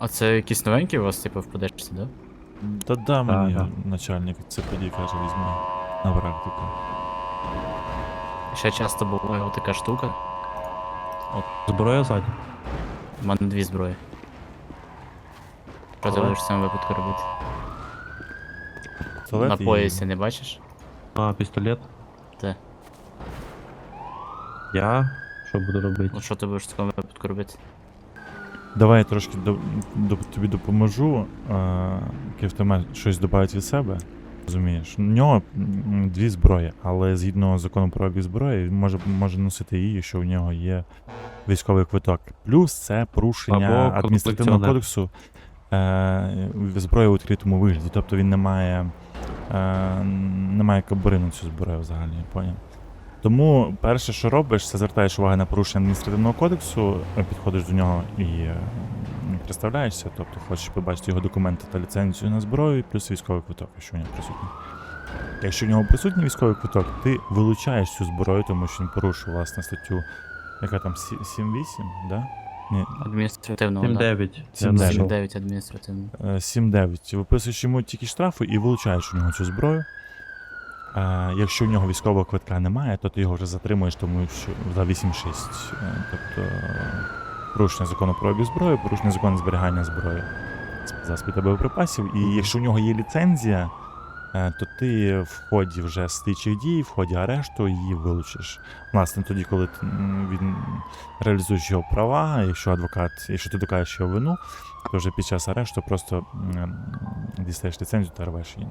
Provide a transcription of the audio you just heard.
А це якісь новенькі у вас, типу, в подержці, да? Та да, мені Ага. начальник це тоді каже, візьми на практику. Ще часто буває така штука. Зброя ззаді. У мене дві зброї. Що ти Ага. будеш в цьому випадку робити? Пістолет На і- поясі не бачиш? А, пістолет. Те. Я? Що буду робити? Ну що ти будеш в цьому випадку робити? Давай я трошки до, до, тобі допоможу. Е, Київтомет щось додавить від себе. Розумієш, у нього дві зброї, але згідно закону про обіг зброї, він може, може носити її, якщо у нього є військовий квиток. Плюс це порушення Або адміністративного кодексу е, зброї у відкритому вигляді. Тобто він не має, е, не має кобури на цю зброю взагалі, поняв? Тому перше, що робиш, це звертаєш увагу на порушення адміністративного кодексу, е, підходиш до нього і е, представляєшся, тобто хочеш побачити його документи та ліцензію на зброю, плюс військовий квиток, якщо у нього присутній. Якщо в нього присутній військовий квиток, ти вилучаєш цю зброю, тому що він порушив власне статтю, яка там 7-8, да? Ні, Адміністративного, 7-9. 7-9. знайшов. 7-9 адміністративного. е, 7-9. Виписуєш йому тільки штрафи і вилучаєш у нього цю зброю. Якщо в нього військового квитка немає, то ти його вже затримуєш, тому що за 8-6. Е, тобто порушення закону про обіг зброї, порушення закону зберігання зброї засобів боєприпасів. І якщо в нього є ліцензія, е, то ти в ході вже слідчих дій, в ході арешту її вилучиш. Власне, тоді, коли він реалізуєш його права, якщо адвокат, якщо ти докажеш його вину, то вже під час арешту просто дістаєш ліцензію та рвеш її.